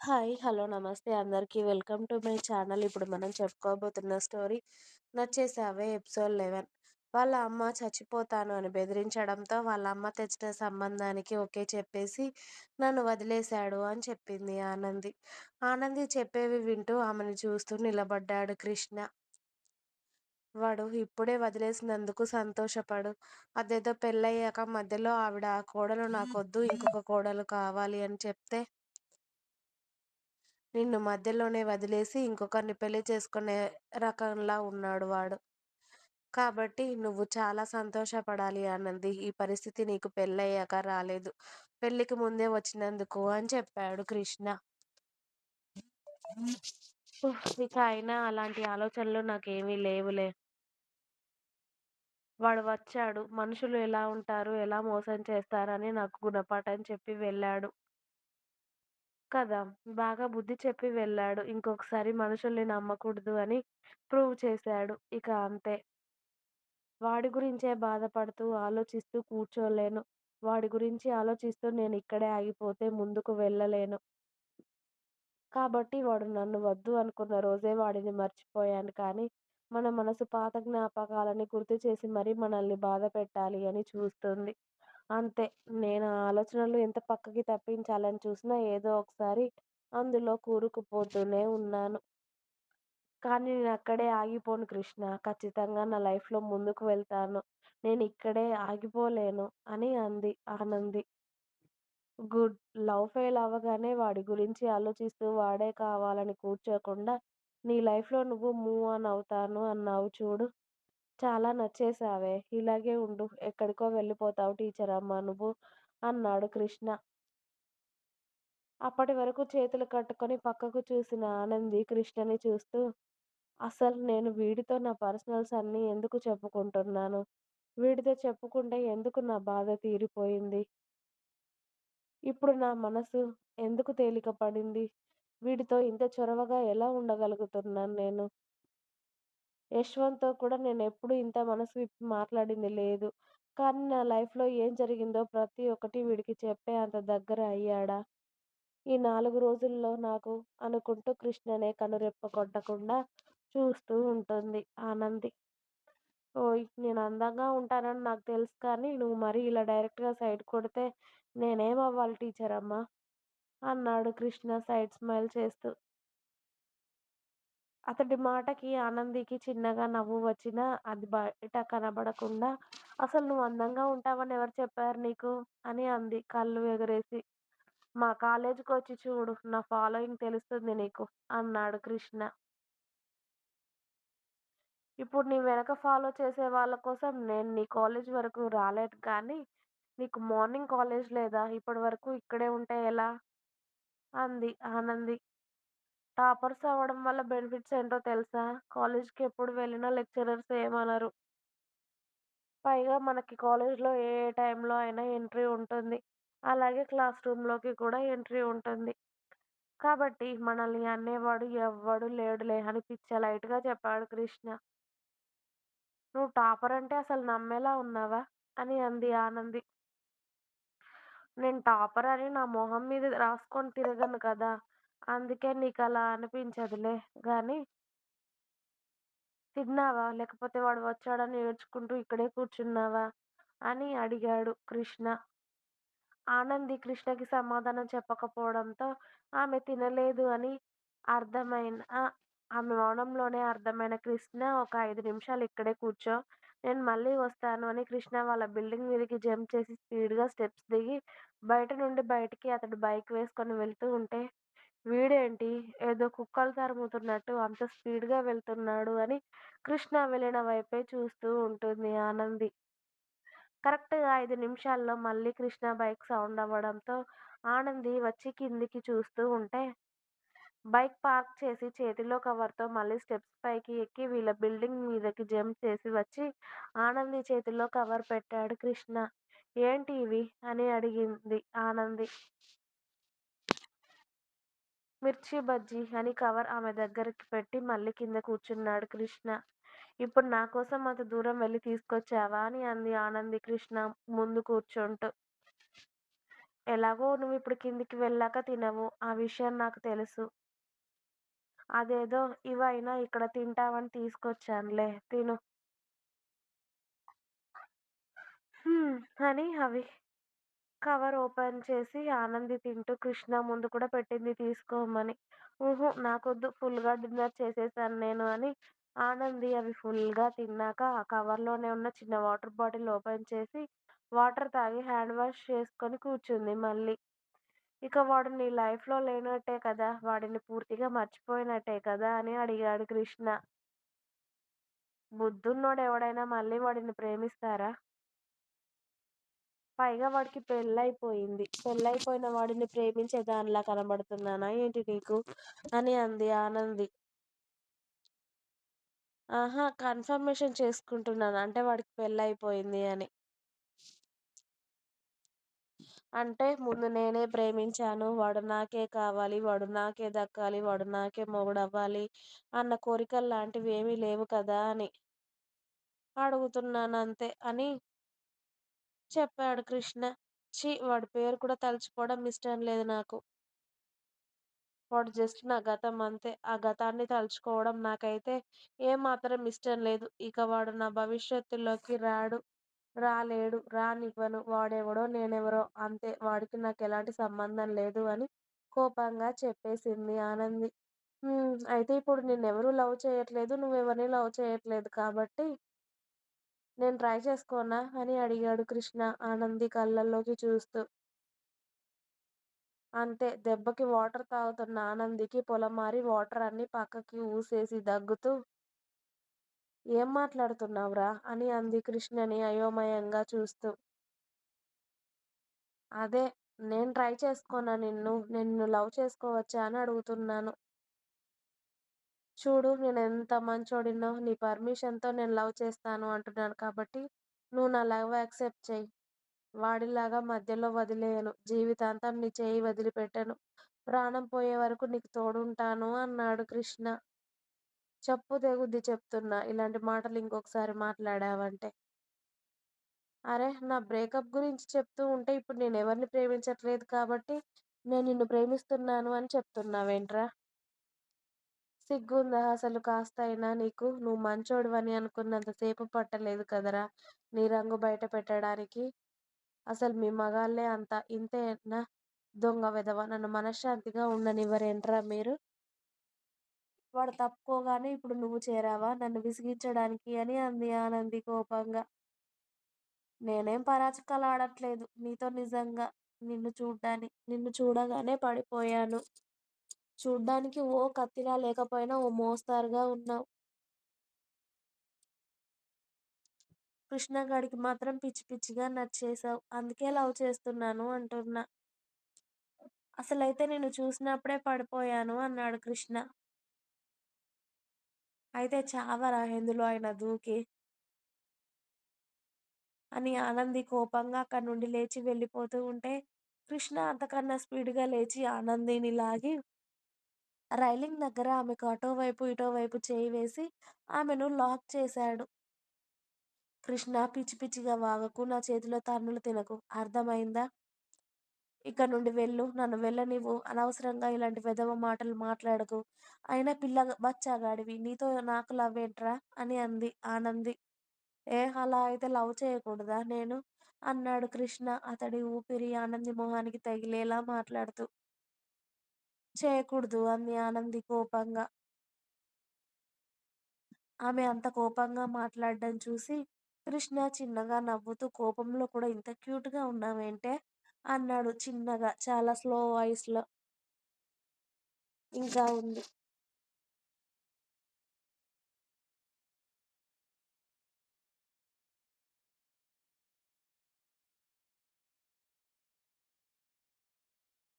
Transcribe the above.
Hi! Hello! నమస్తే అందరికీ. Welcome to my channel. ఇప్పుడు మనం చెప్పుకోబోతున్న స్టోరీ 'నచ్చేసావే' ఎపిసోడ్ 11. వాళ్ళ అమ్మ చచ్చిపోతాను అని బెదిరించడంతో వాళ్ళ అమ్మ తెచ్చిన సంబంధానికి ఓకే చెప్పేసి నన్ను వదిలేశాడు అని చెప్పింది ఆనంది. ఆనంది చెప్పేవి వింటూ ఆమెని చూస్తూ నిలబడ్డాడు కృష్ణ. వాడు ఇప్పుడే వదిలేసినందుకు సంతోషపడు. అదేదో పెళ్ళయ్యాక మధ్యలో ఆవిడ ఆ కోడలు నాకొద్దు ఇంకొక కోడలు కావాలి అని చెప్తే నిన్ను మధ్యలోనే వదిలేసి ఇంకొకరిని పెళ్ళి చేసుకునే రకంలా ఉన్నాడు వాడు. కాబట్టి నువ్వు చాలా సంతోషపడాలి అన్నది ఈ పరిస్థితి నీకు పెళ్ళయ్యాక రాలేదు. పెళ్ళికి ముందే వచ్చినందుకు అని చెప్పాడు కృష్ణ. ఇక అయినా అలాంటి ఆలోచనలు నాకేమీ లేవులే. వాడు వచ్చాడు. మనుషులు ఎలా ఉంటారు, ఎలా మోసం చేస్తారని నాకు గుణపాఠం చెప్పి వెళ్ళాడు. కదా! బాగా బుద్ధి చెప్పి వెళ్ళాడు. ఇంకొకసారి మనుషుల్ని నమ్మకూడదు అని ప్రూవ్ చేశాడు. ఇక అంతే. వాడి గురించే బాధపడుతూ, ఆలోచిస్తూ కూర్చోలేను. వాడి గురించి ఆలోచిస్తూ నేనిక్కడే ఆగిపోతే ముందుకు వెళ్ళలేను. కాబట్టి వాడు నన్ను వద్దు అనుకున్న రోజే వాడిని మర్చిపోయాను కానీ, మన మనసు పాత జ్ఞాపకాలని గుర్తుచేసి మరీ మనల్ని బాధపెట్టాలి అని చూస్తుంది. అంతే. నేను ఆ ఆలోచనలు ఎంత పక్కకి తప్పించాలని చూసినా ఏదో ఒకసారి అందులో కూరుకుపోతూనే ఉన్నాను. కానీ నేను అక్కడే ఆగిపోను కృష్ణ. ఖచ్చితంగా నా లైఫ్‌లో ముందుకు వెళ్తాను. నేను ఇక్కడే ఆగిపోలేను అని అంది ఆనంది. గుడ్. లవ్ ఫెయిల్ అవ్వగానే వాడి గురించి ఆలోచిస్తూ వాడే కావాలని కూర్చోకుండా నీ లైఫ్‌లో నువ్వు మూవ్ ఆన్ అవుతాను అన్నావు చూడు. చాలా నచ్చేసావే. ఇలాగే ఉండు. ఎక్కడికో వెళ్ళిపోతావు టీచర్ అమ్మ నువ్వు అన్నాడు కృష్ణ. అప్పటివరకు చేతులు కట్టుకొని పక్కకు చూసిన ఆనంది కృష్ణని చూస్తూ అసలు నేను వీడితో నా పర్సనల్స్ అన్నీ ఎందుకు చెప్పుకుంటున్నాను? వీడితో చెప్పుకుంటే ఎందుకు నా బాధ తీరిపోయింది? ఇప్పుడు నా మనసు ఎందుకు తేలిక పడింది? వీడితో ఇంత చొరవగా ఎలా ఉండగలుగుతున్నాను నేను? యశ్వంత్‌తో కూడా నేనెప్పుడూ ఇంత మనసు విప్పి మాట్లాడింది లేదు. కానీ నా లైఫ్‌లో ఏం జరిగిందో ప్రతి ఒక్కటి వీడికి చెప్పే అంత దగ్గర అయ్యాడా? ఈ నాలుగు రోజుల్లో నాకు అనుకుంటూ కృష్ణనే కనురెప్ప కొట్టకుండా చూస్తూ ఉంటుంది ఆనంది. ఓయ్! నేను అందంగా ఉంటానని నాకు తెలుసు కానీ నువ్వు మరీ ఇలా డైరెక్ట్‌గా సైట్ కొడితే నేనేమవ్వాలి టీచరమ్మా? అన్నాడు కృష్ణ సైడ్ స్మైల్ చేస్తూ. అతడి మాటకి ఆనందికి చిన్నగా నవ్వు వచ్చినా అది బయట కనబడకుండా అసలు నువ్వు అందంగా ఉంటావని ఎవరు చెప్పారు నీకు? అని అంది కళ్ళు ఎగరేసి. మా కాలేజీకి వచ్చి చూడు. నా ఫాలోయింగ్ తెలుస్తుంది నీకు అన్నాడు కృష్ణ. ఇప్పుడు నీ వెనక ఫాలో చేసే వాళ్ళ కోసం నేను నీ కాలేజ్ వరకు రాలేదు కానీ నీకు మార్నింగ్ కాలేజ్ లేదా? ఇప్పటి వరకు ఇక్కడే ఉంటే ఎలా? అంది ఆనంది. టాపర్స్ అవ్వడం వల్ల బెనిఫిట్స్ ఏంటో తెలుసా? కాలేజ్‌కి ఎప్పుడు వెళ్ళినా లెక్చరర్స్ ఏమనరు. పైగా మనకి కాలేజ్‌లో ఏ ఏ టైంలో అయినా ఎంట్రీ ఉంటుంది. అలాగే క్లాస్ రూమ్‌లోకి కూడా ఎంట్రీ ఉంటుంది. కాబట్టి మనల్ని అనేవాడు ఎవ్వడు లేడులే అని పిచ్చ లైట్‌గా చెప్పాడు కృష్ణ. నువ్వు టాపర్ అంటే అసలు నమ్మేలా ఉన్నావా? అని అంది ఆనంది. నేను టాపర్ అని నా మొహం మీద రాసుకొని తిరగను కదా! అందుకే నీకు అలా అనిపించదులే కానీ తిన్నావా? లేకపోతే వాడు వచ్చాడని ఏడ్చుకుంటూ ఇక్కడే కూర్చున్నావా? అని అడిగాడు కృష్ణ. ఆనంది కృష్ణకి సమాధానం చెప్పకపోవడంతో ఆమె తినలేదు అని అర్థమైన ఆమె మౌనంలోనే అర్థమైన కృష్ణ ఒక ఐదు నిమిషాలు ఇక్కడే కూర్చో. నేను మళ్ళీ వస్తాను అని కృష్ణ వాళ్ళ బిల్డింగ్ మీదకి జంప్ చేసి స్పీడ్‌గా స్టెప్స్ దిగి బయట నుండి బయటికి అతడు బైక్ వేసుకొని వెళ్తూ ఉంటే వీడేంటి ఏదో కుక్కలు తరుముతున్నట్టు అంత స్పీడ్‌గా వెళ్తున్నాడు అని కృష్ణ వెళ్ళిన వైపే చూస్తూ ఉంటుంది ఆనంది. కరెక్ట్‌గా ఐదు నిమిషాల్లో మళ్ళీ కృష్ణ బైక్ సౌండ్ అవ్వడంతో ఆనంది వచ్చి కిందికి చూస్తూ ఉంటే బైక్ పార్క్ చేసి చేతిలో కవర్‌తో మళ్ళీ స్టెప్స్ పైకి ఎక్కి వీళ్ళ బిల్డింగ్ మీదకి జంప్ చేసి వచ్చి ఆనంది చేతిలో కవర్ పెట్టాడు కృష్ణ. ఏంటి ఇవి? అని అడిగింది ఆనంది. మిర్చి బజ్జీ అని కవర్ ఆమె దగ్గరికి పెట్టి మళ్ళీ కింద కూర్చున్నాడు కృష్ణ. ఇప్పుడు నా కోసం అంత దూరం వెళ్ళి తీసుకొచ్చావా? అని అంది ఆనంది కృష్ణ ముందు కూర్చుంటూ. ఎలాగో నువ్వు ఇప్పుడు కిందికి వెళ్ళాక తినవు. ఆ విషయం నాకు తెలుసు. అదేదో ఇవైనా ఇక్కడ తింటావని తీసుకొచ్చానులే తిను. అని అవి కవర్ ఓపెన్ చేసి ఆనంది తింటూ కృష్ణ ముందు కూడా పెట్టింది తీసుకోమని. ఊహు నాకొద్దు ఫుల్‌గా డిన్నర్ చేసేసాను నేను అని ఆనంది అవి ఫుల్‌గా తిన్నాక ఆ కవర్‌లోనే ఉన్న చిన్న వాటర్ బాటిల్ ఓపెన్ చేసి వాటర్ తాగి హ్యాండ్ వాష్ చేసుకొని కూర్చుంది మళ్ళీ. ఇక వాడు నీ లైఫ్‌లో లేనట్టే కదా! వాడిని పూర్తిగా మర్చిపోయినట్టే కదా! అని అడిగాడు కృష్ణ. బుద్ధున్నోడెవడైనా మళ్ళీ వాడిని ప్రేమిస్తారా? పైగా వాడికి పెళ్ళైపోయింది పెళ్ళైపోయిన వాడిని ప్రేమించే దానిలా కనబడుతున్నానా ఏంటి నీకు? అని అంది ఆనంది. ఆహా! కన్ఫర్మేషన్ చేసుకుంటున్నాను. అంటే వాడికి పెళ్ళైపోయింది అని. అంటే ముందు నేనే ప్రేమించాను. వాడు నాకే కావాలి. వాడు నాకే దక్కాలి. వాడు నాకే మొగుడవ్వాలి అన్న కోరికలు లాంటివి ఏమీ లేవు కదా అని. అడుగుతున్నాను అంతే అని చెప్పాడు కృష్ణ. ఛీ! వాడి పేరు కూడా తలుచుకోవడం ఇష్టం లేదు నాకు. వాడు జస్ట్ నా గతం అంతే. ఆ గతాన్ని తలుచుకోవడం నాకైతే ఏమాత్రం ఇష్టం లేదు. ఇక వాడు నా భవిష్యత్తులోకి రాడు. రాలేడు. రానివ్వను. వాడెవడో నేనెవరో అంతే. వాడికి నాకెలాంటి సంబంధం లేదు అని కోపంగా చెప్పేసింది ఆనంది. అయితే ఇప్పుడు నిన్నెవరూ లవ్ చేయట్లేదు. నువ్వెవరిని లవ్ చేయట్లేదు కాబట్టి నేను ట్రై చేసుకోనా? అని అడిగాడు కృష్ణ ఆనంది కళ్ళల్లోకి చూస్తూ. అంతే దెబ్బకి వాటర్ తాగుతున్న ఆనందికి పొలమారి వాటర్ అన్ని పక్కకి ఊసేసి దగ్గుతూ ఏం మాట్లాడుతున్నావురా? అని అంది కృష్ణని అయోమయంగా చూస్తూ. అదే నేను ట్రై చేసుకోనా నిన్ను? నిన్ను లవ్ చేసుకోవచ్చా అని అడుగుతున్నాను. చూడు నేను ఎంత మంచోడినో నీ పర్మిషన్‌తో నేను లవ్ చేస్తాను అంటున్నాను కాబట్టి నువ్వు నా లవ్ యాక్సెప్ట్ చేయి వాడిలాగా మధ్యలో వదిలేయను. జీవితాంతం నీ చేయి వదిలిపెట్టను. ప్రాణం పోయే వరకు నీకు తోడుంటాను అన్నాడు కృష్ణ. చెప్పు తెగుద్ది చెప్తున్నా. ఇలాంటి మాటలు ఇంకొకసారి మాట్లాడావంటే. అరే నా బ్రేకప్ గురించి చెప్తూ ఉంటే ఇప్పుడు నేను ఎవరిని ప్రేమించట్లేదు కాబట్టి నేను నిన్ను ప్రేమిస్తున్నాను అని చెప్తున్నావేంట్రా? సిగ్గుందా అసలు కాస్తయినా నీకు? నువ్వు మంచోడివని అనుకున్నంత సేపు పట్టలేదు కదరా నీ రంగు బయట పెట్టడానికి. అసలు మీ మగాళ్ళే అంత. ఇంతేనా? దొంగ వెధవ నన్ను మనశ్శాంతిగా ఉండనివ్వరేంట్రా మీరు? వాడు తప్పుకోగానే ఇప్పుడు నువ్వు చేరావా నన్ను విసిగించడానికి అని అంది ఆనంది కోపంగా. నేనేం పరాచికాలాడట్లేదు నీతో నిజంగా. నిన్ను చూడ్డాని నిన్ను చూడగానే పడిపోయాను. చూడ్డానికి ఓ కత్తిలా లేకపోయినా ఓ మోస్తరుగా ఉన్నావు. కృష్ణగాడికి మాత్రం పిచ్చి పిచ్చిగా నచ్చేసావు అందుకే లవ్ చేస్తున్నాను అంటున్నా. అసలైతే నేను చూసినప్పుడే పడిపోయాను అన్నాడు కృష్ణ. అయితే చావరా ఎందులో ఆయన దూకి? అని ఆనంది కోపంగా అక్కడి నుండి లేచి వెళ్ళిపోతూ ఉంటే కృష్ణ అంతకన్నా స్పీడ్గా లేచి ఆనందిని లాగి రైలింగ్ దగ్గర ఆమెకు అటోవైపు ఇటోవైపు చేయి వేసి ఆమెను లాక్ చేశాడు. కృష్ణ పిచ్చి పిచ్చిగా వాగకు. నా చేతిలో తన్నులు తినకు. అర్థమైందా? ఇక్కడ నుండి వెళ్ళు. నన్ను వెళ్ళనివ్వు. అనవసరంగా ఇలాంటి విధవ మాటలు మాట్లాడకు. అయినా పిల్ల బచ్చాగాడివి. నీతో నాకు లవ్ ఏంట్రా అని అంది ఆనంది. ఏ అలా అయితే లవ్ చేయకూడదా నేను? అన్నాడు కృష్ణ అతడి ఊపిరి ఆనంది మొహానికి తగిలేలా మాట్లాడుతూ. చేయకూడదు అంది ఆనంది కోపంగా. ఆమె అంత కోపంగా మాట్లాడడం చూసి కృష్ణ చిన్నగా నవ్వుతూ కోపంలో కూడా ఇంత క్యూట్‌గా ఉన్నావేంటే? అన్నాడు చిన్నగా చాలా స్లో వాయిస్‌లో. ఇంకా ఉంది.